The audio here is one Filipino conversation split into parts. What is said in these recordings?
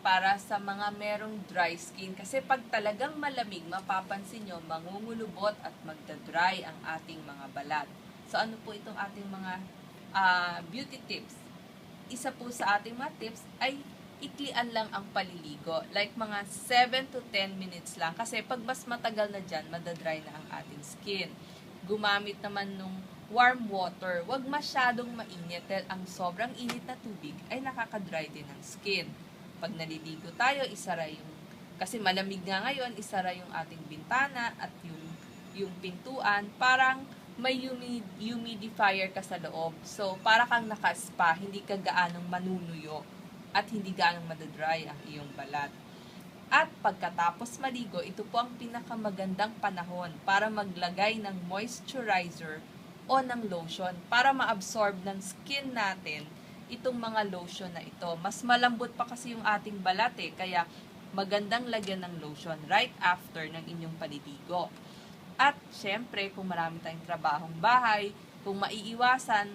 para sa mga merong dry skin. Kasi pag talagang malamig, mapapansin nyo, mangungulubot at magdadry ang ating mga balat. So ano po itong ating mga ah, beauty tips? Isa po sa ating mga tips ay iklian lang ang paliligo. Like mga 7 to 10 minutes lang. Kasi pag mas matagal na dyan, madadry na ang ating skin. Gumamit naman nung warm water. Huwag masyadong mainit dahil ang sobrang init na tubig ay nakakadry din ang skin. Pag naliligo tayo, isara yung kasi malamig nga ngayon, isara yung ating bintana at yung yung pintuan, parang may humid, humidifier ka sa loob. So, para kang nakaspa, hindi ka gaanong manunuyo at hindi gaanong madadry ang iyong balat. At pagkatapos maligo, ito po ang pinakamagandang panahon para maglagay ng moisturizer o ng lotion para ma-absorb ng skin natin itong mga lotion na ito. Mas malambot pa kasi yung ating balat eh, kaya magandang lagyan ng lotion right after ng inyong paliligo. At syempre, kung marami tayong trabahong bahay, kung maiiwasan,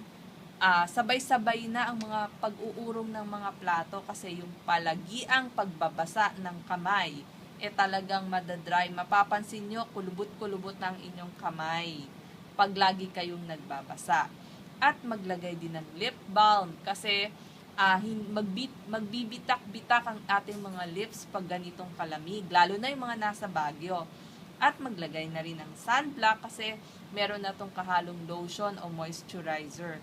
ah, sabay-sabay na ang mga pag-uurong ng mga plato kasi yung palagiang pagbabasa ng kamay, eh talagang madadry. Mapapansin nyo, kulubot-kulubot na ang inyong kamay pag lagi kayong nagbabasa. At maglagay din ng lip balm kasi ah, hin- magbit, magbibitak-bitak ang ating mga lips pag ganitong kalamig, lalo na yung mga nasa Baguio. At maglagay na rin ng sunblock kasi meron na tong kahalong lotion o moisturizer.